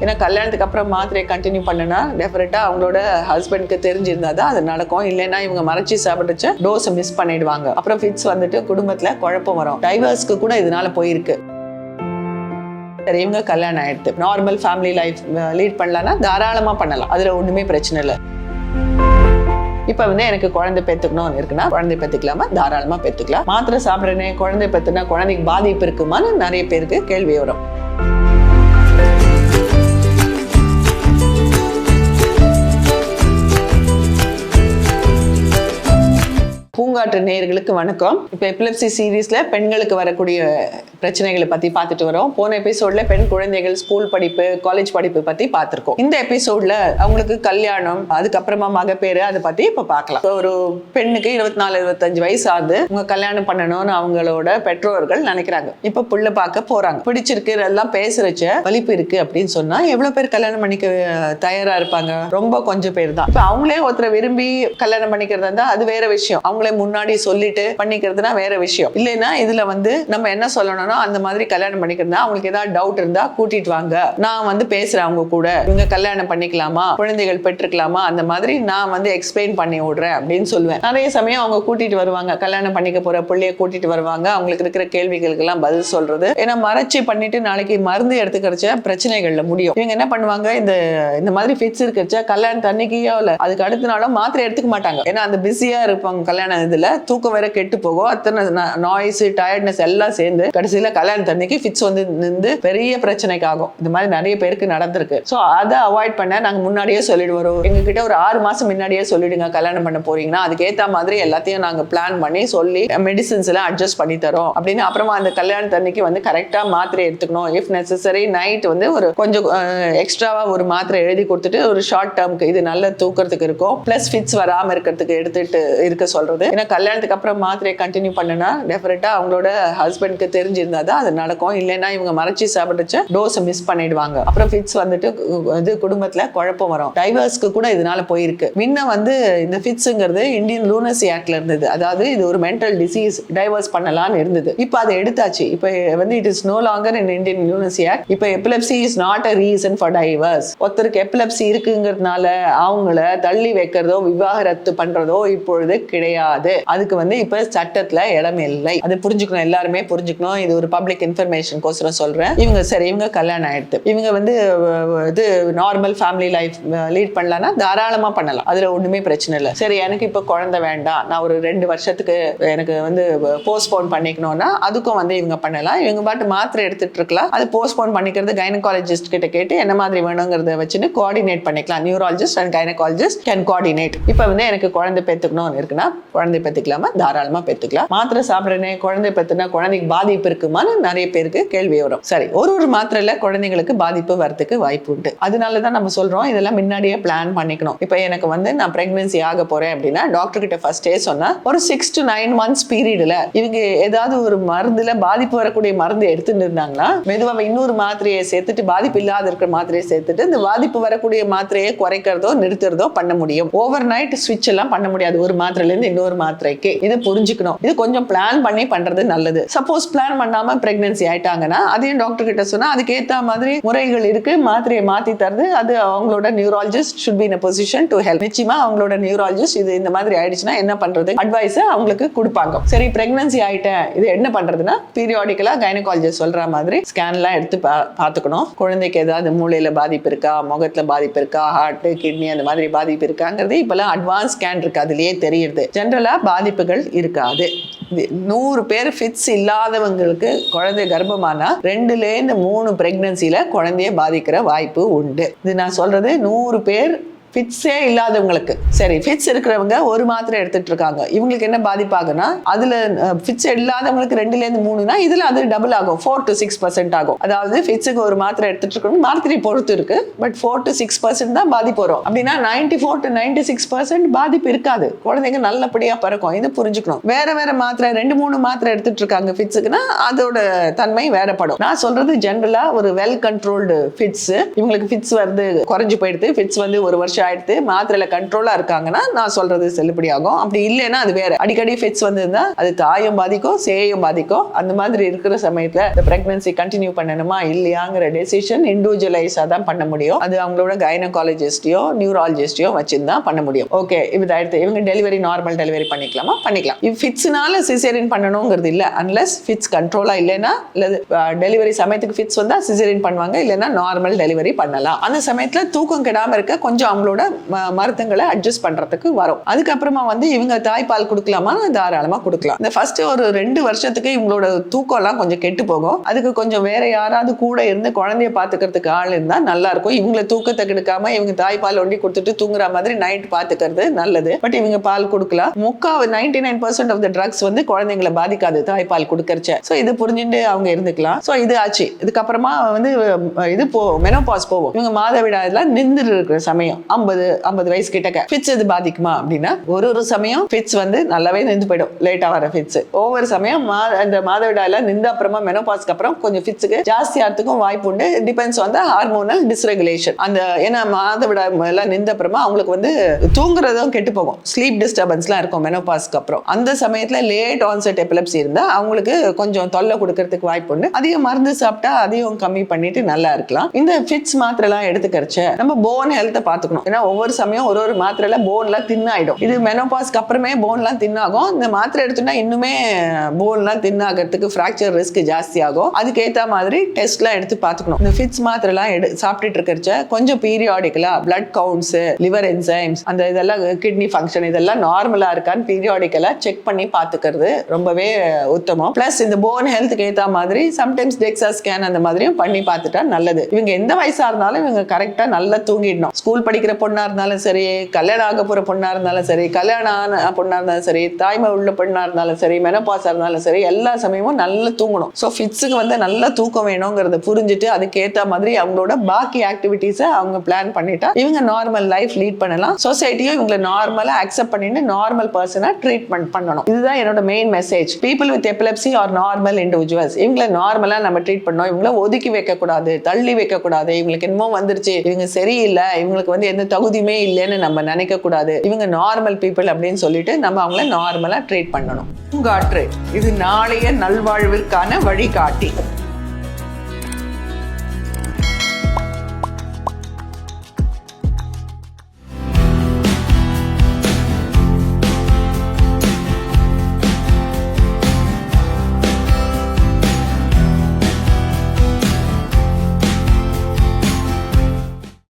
ஏன்னா கல்யாணத்துக்கு அப்புறம் மாத்திரையை கண்டினியூ பண்ணுனா டெஃபரெட்டாக அவங்களோட ஹஸ்பண்ட்க்கு தெரிஞ்சிருந்தா தான் அது நடக்கும். இல்லைன்னா இவங்க மறைச்சி சாப்பிடுச்ச டோஸை மிஸ் பண்ணிடுவாங்க. அப்புறம் ஃபிட்ஸ் வந்துட்டு குடும்பத்தில் குழப்பம் வரும். டைவர்ஸ்க்கு கூட இதனால போயிருக்கு. சரி இவங்க கல்யாணம் ஆயிடுது. நார்மல் ஃபேமிலி லைஃப் லீட் பண்ணலான்னா தாராளமாக பண்ணலாம். அதில் ஒன்றுமே பிரச்சனை இல்லை. இப்போ வந்து எனக்கு குழந்தை பெற்றுக்கணும்னு இருக்குன்னா குழந்தை பெற்றுக்கலாமா தாராளமாக பெற்றுக்கலாம் மாத்திரை சாப்பிட்றேனே குழந்தை பெற்றுனா குழந்தைக்கு பாதிப்பு இருக்குமான்னு நிறைய பேருக்கு கேள்வி வரும். பூங்காற்று நேயர்களுக்கு வணக்கம். இப்போ எபிலப்சி சீரீஸில் பெண்களுக்கு வரக்கூடிய பிரச்சனைகளை பத்தி பார்த்துட்டு வரோம். போன எபிசோட்ல பெண் குழந்தைகள் ஸ்கூல் படிப்பு காலேஜ் படிப்பு பத்தி பார்த்திருக்கோம். இந்த எபிசோட்ல அவங்களுக்கு கல்யாணம் அதுக்கப்புறமா மகப்பேறு அதை பற்றி இப்போ பார்க்கலாம். ஒரு பெண்ணுக்கு இருபத்தி நாலு இருபத்தஞ்சு வயசு ஆகுது உங்க கல்யாணம் பண்ணணும்னு அவங்களோட பெற்றோர்கள் நினைக்கிறாங்க. இப்ப புள்ள பார்க்க போறாங்க. பிடிச்சிருக்கு எல்லாம் பேசுறச்ச வலிப்பு இருக்கு அப்படின்னு சொன்னா எவ்வளவு பேர் கல்யாணம் பண்ணிக்க தயாரா இருப்பாங்க? ரொம்ப கொஞ்சம் பேர் தான். இப்ப அவங்களே ஒருத்தரை விரும்பி கல்யாணம் பண்ணிக்கிறதா இருந்தால் அது வேற விஷயம். அவங்களே முன்னாடி சொல்லிட்டு பண்ணிக்கிறதுனா வேற விஷயம். இல்லைன்னா இதுல வந்து நம்ம என்ன சொல்லணும்னா அந்த மாதிரி கல்யாணம் பண்ணிக்கிறதா அவங்களுக்கு ஏதாவது டவுட் இருந்தா கூட்டிட்டு வாங்க. நான் வந்து பேசுறேன் அவங்க கூட. இவங்க கல்யாணம் பண்ணிக்கலாமா? குழந்தைகள் பெற்றுக்கலாமா அந்த மாதிரி நான் வந்து எக்ஸ்பிளைன் பண்ணி விடுறேன் அப்படின்னு சொல்லுவேன். நிறைய சமயம் அவங்க கூட்டிட்டு வருவாங்க. கல்யாணம் பண்ணிக்க போற பிள்ளைய கூட்டிட்டு வருவாங்க. அவங்களுக்கு இருக்கிற கேள்விகளுக்கு எல்லாம் பதில் சொல்றது. ஏன்னா மறைச்சி பண்ணிட்டு நாளைக்கு மருந்து எடுத்துக்கிறச்ச பிரச்சனைகள்ல முடியும். இவங்க என்ன பண்ணுவாங்க? இந்த இந்த மாதிரி ஃபிட்ஸ் இருக்கிறச்ச கல்யாணம் தண்ணிக்கையோ இல்ல அதுக்கு அடுத்த நாளும் மாத்திரை எடுத்துக்க மாட்டாங்க. ஏன்னா அந்த பிஸியா இருப்பாங்க கல்யாண இதுல தூக்கம் வேற கெட்டு போகும். அத்தனை நாய்ஸ் டயர்ட்னஸ் எல்லாம் சேர்ந்து கடைசியில கல்யாணம் தண்ணிக்கு ஃபிட்ஸ் வந்து நின்று பெரிய பிரச்சனைக்கு ஆகும் இந்த மாதிரி நிறைய பேருக்கு நடந்திருக்கு. ஸோ அதை அவாய்ட் பண்ண நாங்கள் முன்னாடியே சொல்லிடுவோம். எங்ககிட்ட ஒரு ஆறு மாசம் முன்னாடியே சொல்லிடுங்க கல்யாணம் பண்ண போறீங்கன்னா அதுக்கேற்ற மாதிரி எல்லாத்தையும் நாங்கள் பிளான் பண்ணி சொல்லி மெடிசின்ஸ் எல்லாம் அட்ஜஸ்ட் பண்ணி தரோம். அப்படின்னு அப்புறமா அந்த கல்யாண தண்ணிக்கு வந்து கரெக்டா மாத்திரை எடுத்துக்கணும். இஃப் நெசசரி நைட் வந்து ஒரு கொஞ்சம் எக்ஸ்ட்ராவா ஒரு மாத்திரை எழுதி கொடுத்துட்டு ஒரு ஷார்ட் டேர்ம்க்கு இது நல்ல தூக்கிறதுக்கு இருக்கும். பிளஸ் ஃபிட்ஸ் வராமல் இருக்கிறதுக்கு எடுத்துட்டு இருக்க சொல்றது. ஏன்னா கல்யாணத்துக்கு அப்புறம் மாத்திரையை கண்டினியூ பண்ணுனா டெஃபரெட்டாக அவங்களோட ஹஸ்பண்ட்க்கு தெரிஞ்சிருந்தா தான் அது நடக்கும். இல்லைன்னா இவங்க மறைச்சி சாப்பிடுச்ச டோஸை மிஸ் பண்ணிடுவாங்க. அப்புறம் ஃபிட்ஸ் வந்துட்டு இது குடும்பத்தில் குழப்பம் வரும். டைவர்ஸ்க்கு கூட இதனால போயிருக்கு. முன்ன வந்து இந்த ஃபிட்ஸுங்கிறது இந்தியன் லூனசி ஆக்ட்ல இருந்தது. அதாவது இது ஒரு மென்டல் டிசீஸ் டைவர்ஸ் பண்ணலாம்னு இருந்தது. இப்போ அதை எடுத்தாச்சு. இப்போ வந்து it is no longer in Indian lunacy act இப்போ epilepsy is not a reason for divorce ஒருத்தருக்கு எபிலப்சி இருக்குங்கிறதுனால அவங்கள தள்ளி வைக்கிறதோ விவாகரத்து பண்றதோ இப்பொழுது கிடையாது. அதுக்கு வந்து இப்ப சட்டத்துல இடம் இல்லை. அது புரிஞ்சுக்கணும் எல்லாருமே புரிஞ்சுக்கணும். இது ஒரு பப்ளிக் இன்ஃபர்மேஷன் கோசரம் சொல்றேன். இவங்க சரி இவங்க கல்யாணம் ஆயிடுது இவங்க வந்து இது நார்மல் ஃபேமிலி லைஃப் லீட் பண்ணலாம்னா தாராளமா பண்ணலாம். அதுல ஒண்ணுமே பிரச்சனை இல்லை. சரி எனக்கு இப்ப குழந்தை வேண்டாம். நான் ஒரு ரெண்டு வருஷத்துக்கு எனக்கு வந்து போஸ்ட்போன் பண்ணிக்கணும்னா அதுக்கும் வந்து இவங்க பண்ணலாம். இவங்க பாட்டு மாத்திரை எடுத்துட்டு இருக்கலாம். அது போஸ்ட்போன் பண்ணிக்கிறது கைனகாலஜிஸ்ட் கிட்ட கேட்டு என்ன மாதிரி வேணுங்கிறத வச்சுன்னு கோஆர்டினேட் பண்ணிக்கலாம். Neurologist and gynaecologist can coordinate இப்போ வந்து எனக்கு குழந்தை பெற்றுக்கணும்னு இருக்குன்னா குழந்தை குழந்தை பெற்றுக்கலாமா? தாராளமா பெற்றுக்கலாம். மாத்திரை சாப்பிட்றேனே குழந்தை பெற்றுனா குழந்தைக்கு பாதிப்பு இருக்குமான்னு நிறைய பேருக்கு கேள்வி வரும். சரி ஒரு ஒரு மாத்திரையில குழந்தைங்களுக்கு பாதிப்பு வரத்துக்கு வாய்ப்பு உண்டு. அதனால தான் நம்ம சொல்றோம் இதெல்லாம் முன்னாடியே பிளான் பண்ணிக்கணும். இப்போ எனக்கு வந்து நான் பிரெக்னன்சி ஆக போறேன் அப்படின்னா டாக்டர் கிட்ட ஃபர்ஸ்டே சொன்னா ஒரு சிக்ஸ் டு நைன் மந்த்ஸ் பீரியட்ல இவங்க ஏதாவது ஒரு மருந்துல பாதிப்பு வரக்கூடிய மருந்து எடுத்துட்டு இருந்தாங்கன்னா மெதுவாக இன்னொரு மாத்திரையை சேர்த்துட்டு பாதிப்பு இல்லாத இருக்கிற மாத்திரையை சேர்த்துட்டு இந்த பாதிப்பு வரக்கூடிய மாத்திரையை குறைக்கிறதோ நிறுத்துறதோ பண்ண முடியும். ஓவர் நைட் சுவிட்ச் எல்லாம் பண்ண முடியாது. ஒரு மாத்திரையில இருந்து இன்னொரு மாத்திரைக்கு. இது புரிஞ்சுக்கணும். இது கொஞ்சம் பிளான் பண்ணி பண்றது நல்லது. சப்போஸ் பிளான் பண்ணாம பிரெக்னன்சி ஆயிட்டாங்கன்னா அதையும் டாக்டர் கிட்ட சொன்னா அதுக்கு ஏத்த மாதிரி முறைகள் இருக்கு. மாத்திரையை மாத்தி தருது அது அவங்களோட neurologist should be in position to help நிச்சயமா அவங்களோட நியூராலஜிஸ்ட் இது இந்த மாதிரி ஆயிடுச்சுன்னா என்ன பண்றது? அட்வைஸ் அவங்களுக்கு கொடுப்பாங்க. சரி பிரெக்னன்சி ஆயிட்டேன். இது என்ன பண்றதுன்னா பீரியாடிக்கலா கைனகாலஜிஸ்ட் சொல்ற மாதிரி ஸ்கேன்லாம் எடுத்து பா பார்த்துக்கணும். குழந்தைக்கு ஏதாவது மூளையில பாதிப்பு இருக்கா? முகத்துல பாதிப்பு இருக்கா? ஹார்ட் கிட்னி அந்த மாதிரி பாதிப்பு இருக்காங்கிறது இப்பெல்லாம் அட்வான்ஸ் ஸ்கேன் இருக்கு. அதுலயே தெரியுது. ஜென்ரலா பாதிப்புகள் இருக்காது. நூறு பேர் ஃபிட்ஸ் இல்லாதவங்களுக்கு குழந்தை கர்ப்பமானா ரெண்டுலேருந்து மூணு பிரெக்னன்சில குழந்தைய பாதிக்கிற வாய்ப்பு உண்டு. இது நான் சொல்றது நூறு பேர் ஃபிட்ஸே இல்லாதவங்களுக்கு. சரி ஃபிட்ஸ் இருக்கிறவங்க ஒரு மாத்திரை எடுத்துட்டு இருக்காங்க. இவங்களுக்கு என்ன பாதிப்பாகுன்னா அதுல ஃபிட்ஸ் இல்லாதவங்களுக்கு ரெண்டுலேருந்து மூணுனா இதுல அது டபுள் ஆகும். ஃபோர் டு சிக்ஸ் பர்சன்ட் ஆகும். அதாவது ஃபிட்ஸுக்கு ஒரு மாத்திரை எடுத்துட்டு இருக்கணும். மாத்திரை பொறுத்து இருக்கு. But four to six percent தான் பாதிப்பு வரும். அப்படின்னா ninety four to ninety six percent பாதிப்பு இருக்காது. குழந்தைங்க நல்லபடியா பிறக்கும். இதை புரிஞ்சுக்கணும். வேற வேற மாத்திரை ரெண்டு மூணு மாத்திரை எடுத்துட்டு இருக்காங்க ஃபிட்ஸுக்குன்னா அதோட தன்மை வேறப்படும் நான் சொல்றது ஜென்ரலா ஒரு வெல் கண்ட்ரோல்டு ஃபிட்ஸ் இவங்களுக்கு ஃபிட்ஸ் வந்து குறைஞ்சு போயிடுது. ஃபிட்ஸ் வந்து ஒரு வருஷம் ஆயிடுத்து மாத்திரையில கண்ட்ரோலா இருக்காங்கன்னா நான் சொல்றது செல்லுபடி ஆகும் அப்படி இல்லைன்னா அது வேற. அடிக்கடி ஃபிட்ஸ் வந்திருந்தா அது தாயும் பாதிக்கும் சேயும் பாதிக்கும். அந்த மாதிரி இருக்கிற சமயத்துல இந்த பிரெக்னன்சி கண்டினியூ பண்ணணுமா இல்லையாங்கிற டெசிஷன் இண்டிவிஜுவலைஸா தான் பண்ண முடியும். அது அவங்களோட கைனகாலஜிஸ்டையோ நியூராலஜிஸ்டையோ வச்சுருந்தா பண்ண முடியும். ஓகே இது அடுத்து இவங்க டெலிவரி நார்மல் டெலிவரி பண்ணிக்கலாமா? பண்ணிக்கலாம். இவ் ஃபிட்ஸ்னால சிசேரியன் பண்ணணுங்கிறது இல்ல. அன்லஸ் ஃபிட்ஸ் கண்ட்ரோலா இல்லைன்னா இல்லது டெலிவரி சமயத்துக்கு ஃபிட்ஸ் வந்தா சிசேரியன் பண்ணுவாங்க. இல்லைன்னா நார்மல் டெலிவரி பண்ணலாம். அந்த சமயத்துல தூக்கம் கெடாம இருக்க கொஞ்சம் அவங்களோட ம- மருத்துவங்களை அட்ஜஸ்ட் பண்றதுக்கு வரும். அதுக்கப்புறமா வந்து இவங்க தாய்ப்பால் கொடுக்கலாமா? தாராளமா கொடுக்கலாம். இந்த ஃபர்ஸ்ட் ஒரு ரெண்டு வருஷத்துக்கு இவங்களோட தூக்கம் எல்லாம் கொஞ்சம் கெட்டு போகும். அதுக்கு கொஞ்சம் வேற யாராவது கூட இருந்து குழந்தைய பாத்துக்கிறதுக்கு ஆள் இருந்தா நல்லா இருக்கும். இவங்கள தூக்கத்தை கெடுக்காம இவங்க தாய்ப்பால் ஒண்டி கொடுத்துட்டு தூங்குற மாதிரி நைட் பாத்துக்கிறது நல்லது. பட் இவங்க பால் கொடுக்கலாம். முக்கா ninety nine percent of the drugs வந்து குழந்தைங்களை பாதிக்காது தாய்ப்பால் கொடுக்கறச்ச. ஸோ இது புரிஞ்சுட்டு அவங்க இருந்துக்கலாம். ஸோ இது ஆச்சு. இதுக்கப்புறமா வந்து இது போ மெனோபாஸ் போவோம் இவங்க மாதவிடாதெல்லாம் நின்று இருக்கிற சமயம். ஐம்பது ஐம்பது வயசு கிட்டக்க ஃபிட்ஸ் இது பாதிக்குமா அப்படின்னா ஒரு ஒரு சமயம் ஃபிட்ஸ் வந்து நல்லாவே நின்று போயிடும். லேட்டாக வர ஃபிட்ஸ் ஒவ்வொரு சமயம் மா அந்த மாதவிடாயில் நின்று அப்புறமா மெனோபாஸ்க்கு அப்புறம் கொஞ்சம் ஃபிட்ஸுக்கு ஜாஸ்தி ஆகிறதுக்கும் வாய்ப்பு உண்டு. டிபெண்ட்ஸ் வந்து ஹார்மோனல் டிஸ்ரெகுலேஷன் அந்த ஏன்னா மாதவிடாய் எல்லாம் நின்ற அப்புறமா அவங்களுக்கு வந்து தூங்குறதும் கெட்டு போகும். ஸ்லீப் டிஸ்டர்பன்ஸ்லாம் இருக்கும் மெனோபாஸ்க்கு அப்புறம். அந்த சமயத்தில் லேட் ஆன்செட் எபிலப்சி இருந்தால் அவங்களுக்கு கொஞ்சம் தொல்லை கொடுக்கறதுக்கு வாய்ப்பு உண்டு. அதிகம் மருந்து சாப்பிட்டா அதையும் கம்மி பண்ணிட்டு நல்லா இருக்கலாம். இந்த ஃபிட்ஸ் மாத்திரைலாம் எடுத்துக்கிறச்ச நம்ம போன் ஹெல்த்தை பார்த்துக்கணும் ஏன்னா ஒவ்வொரு சமயம் ஒரு ஒரு மாத்திரையில போன்லாம் ஆகிடும் இது மெனோபாஸ்க்கு அப்புறமே போன்லாம் தின்னாகும் இந்த மாத்திரை எடுத்தோம்னா இன்னுமே போன்லாம் தின்னாகிறதுக்கு ஃப்ராக்சர் ரிஸ்க் ஜாஸ்தி ஆகும். அதுக்கேற்ற மாதிரி டெஸ்ட்லாம் எடுத்து பார்த்துக்கணும். இந்த ஃபிட்ஸ் மாத்திரைலாம் எடு சாப்பிட்டுட்டு இருக்கிறச்ச கொஞ்சம் பீரியாடிக்கலா பிளட் கவுண்ட்ஸ் லிவர் என்சைம்ஸ் அந்த இதெல்லாம் கிட்னி ஃபங்க்ஷன் இதெல்லாம் நார்மலா இருக்கான்னு பீரியாடிக்கலா செக் பண்ணி பார்த்துக்கிறது ரொம்பவே உத்தமம். ப்ளஸ் இந்த போன் ஹெல்த்துக்கு ஏற்ற மாதிரி சம்டைம்ஸ் டெக்ஸா ஸ்கேன் அந்த மாதிரியும் பண்ணி பார்த்துட்டா நல்லது. இவங்க எந்த வயசா இருந்தாலும் இவங்க கரெக்டாக நல்லா தூங்கிடணும். ஸ்கூல் படிக்கிற பொண்ணா இருந்தாலும் சரி கல்யாணம் ஆக போகிற பொண்ணா இருந்தாலும் சரி கல்யாணம் ஆன பொண்ணாக இருந்தாலும் சரி தாய்மை உள்ள பெண்ணாக இருந்தாலும் சரி மெனப்பாஸா இருந்தாலும் சரி எல்லா சமயமும் நல்லா தூங்கணும். ஸோ ஃபிட்ஸுக்கு வந்து நல்ல தூக்கம் வேணுங்கிறத புரிஞ்சுட்டு அதுக்கேற்ற மாதிரி அவங்களோட பாக்கி ஆக்டிவிட்டீஸை அவங்க பிளான் பண்ணிட்டா இவங்க நார்மல் லைஃப் லீட் பண்ணலாம். சொசைட்டியும் இவங்களை நார்மலாக அக்செப்ட் பண்ணிட்டு நார்மல் பர்சனாக ட்ரீட்மெண்ட் பண்ணணும். இதுதான் என்னோட main message people with epilepsy are normal individuals இவங்களை நார்மலாக நம்ம ட்ரீட் பண்ணோம் இவங்கள ஒதுக்கி வைக்கக்கூடாது தள்ளி வைக்கக்கூடாது. இவங்களுக்கு என்னமோ வந்துருச்சு இவங்க சரியில்லை இவங்களுக்கு வந்து எந்த தகுதியுமே இல்லைன்னு நம்ம நினைக்க கூடாது. இவங்க நார்மல் பீப்புள் அப்படின்னு சொல்லிட்டு நம்ம அவங்கள நார்மலாக ட்ரீட் பண்ணணும். பூங்காற்று இது நாளைய நல்வாழ்விற்கான வழிகாட்டி.